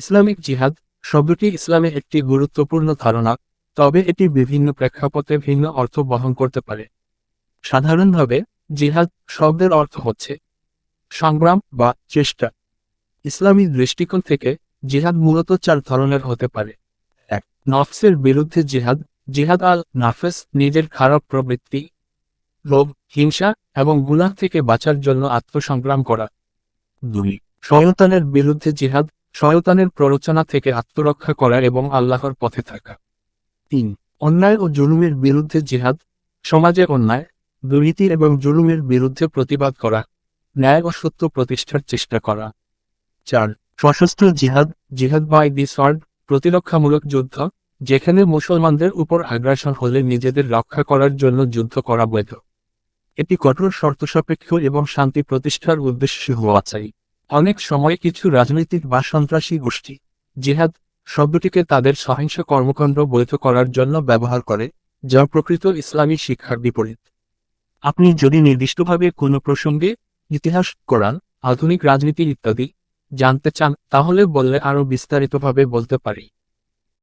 Islamic জিহাদ শব্দটি ইসলামে একটি গুরুত্বপূর্ণ ধারণা, তবে এটি বিভিন্ন প্রেক্ষাপটে ভিন্ন অর্থ বহন করতে পারে। সাধারণভাবে, জিহাদ শব্দের অর্থ হচ্ছে সংগ্রাম বা চেষ্টা। ইসলামী দৃষ্টিকোণ থেকে, জিহাদ মূলত চার ধরনের হতে পারে। এক, নফসের বিরুদ্ধে জিহাদ জিহাদ আল নাফেস নিজের খারাপ প্রবৃত্তি, লোভ, হিংসা এবং গুনাহ থেকে বাঁচার জন্য আত্মসংগ্রাম করা। দুই, শয়তানের বিরুদ্ধে জিহাদ শয়তানের প্ররোচনা থেকে আত্মরক্ষা করা এবং আল্লাহর পথে থাকা। তিন, অন্যায় ও জুলুমের বিরুদ্ধে জিহাদ, সমাজে অন্যায়, দুর্নীতি এবং জুলুমের বিরুদ্ধে প্রতিবাদ করা, ন্যায় ও সত্য প্রতিষ্ঠার চেষ্টা করা। চার, সশস্ত্র জিহাদ জিহাদ বাই দি সর্ড প্রতিরক্ষামূলক যুদ্ধ, যেখানে মুসলমানদের উপর আগ্রাসন হলে নিজেদের রক্ষা করার জন্য যুদ্ধ করা বৈধ। এটি কঠোর শর্ত সাপেক্ষ এবং শান্তি প্রতিষ্ঠার উদ্দেশ্যে হওয়া চাই। অনেক সময় কিছু রাজনৈতিক বা সন্ত্রাসী গোষ্ঠী, জিহাদ, শব্দটিকে তাদের সহিংস কর্মকাণ্ড বৈধ করার জন্য ব্যবহার করে, যা প্রকৃত ইসলামী শিক্ষার বিপরীত। আপনি যদি নির্দিষ্টভাবে কোনো প্রসঙ্গে ইতিহাস, কোরআন, আধুনিক রাজনীতি ইত্যাদি জানতে চান, তাহলে বললে আরও বিস্তারিতভাবে বলতে পারি।